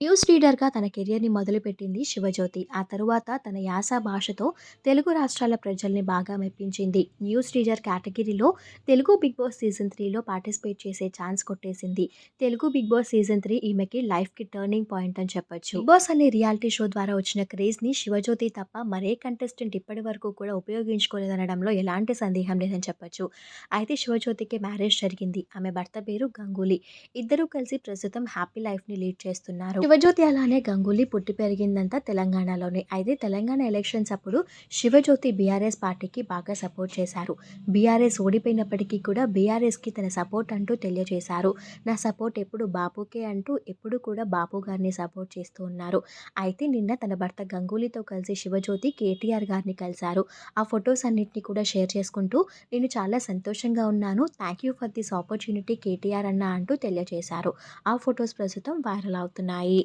News రీడర్‌గా తన కెరియర్‌ని మొదలుపెట్టింది శివజ్యోతి. ఆ తరువాత తన యాస భాషతో తెలుగు రాష్ట్రాల ప్రజల్ని బాగా మెప్పించింది. న్యూస్ రీడర్ కేటగిరీలో తెలుగు బిగ్ బాస్ సీజన్ త్రీలో పార్టిసిపేట్ చేసే ఛాన్స్ కొట్టేసింది. Telugu Bigg Boss season three ఈమెకి లైఫ్‌కి టర్నింగ్ పాయింట్ అని చెప్పొచ్చు. బిగ్ బాస్ అనే రియాలిటీ షో ద్వారా వచ్చిన క్రేజ్‌ని శివజ్యోతి తప్ప మరే కంటెస్టెంట్ ఇప్పటి వరకు కూడా ఉపయోగించుకోలేదనడంలో ఎలాంటి సందేహం లేదని చెప్పొచ్చు. అయితే శివజ్యోతికి మ్యారేజ్ జరిగింది. ఆమె భర్త పేరు గంగూలీ. ఇద్దరూ కలిసి ప్రస్తుతం హ్యాపీ లైఫ్‌ని లీడ్ చేస్తున్నారు. శివజ్యోతి అలానే గంగూలీ పుట్టి పెరిగిందంతా తెలంగాణలోనే. అయితే తెలంగాణ ఎలక్షన్స్ అప్పుడు శివజ్యోతి బీఆర్ఎస్ పార్టీకి బాగా సపోర్ట్ చేశారు. బీఆర్ఎస్ ఓడిపోయినప్పటికీ కూడా బీఆర్ఎస్‌కి తన సపోర్ట్ అంటూ తెలియజేశారు. నా సపోర్ట్ ఎప్పుడు బాపుకే అంటూ ఎప్పుడు కూడా బాపు గారిని సపోర్ట్ చేస్తూ ఉన్నారు. అయితే నిన్న తన భర్త గంగూలీతో కలిసి శివజ్యోతి కేటీఆర్ గారిని కలిశారు. ఆ ఫొటోస్ అన్నిటిని కూడా షేర్ చేసుకుంటూ నేను చాలా సంతోషంగా ఉన్నాను. Thank you for this opportunity KTR అన్న అంటూ తెలియజేశారు. ఆ ఫొటోస్ ప్రస్తుతం వైరల్ అవుతున్నాయి.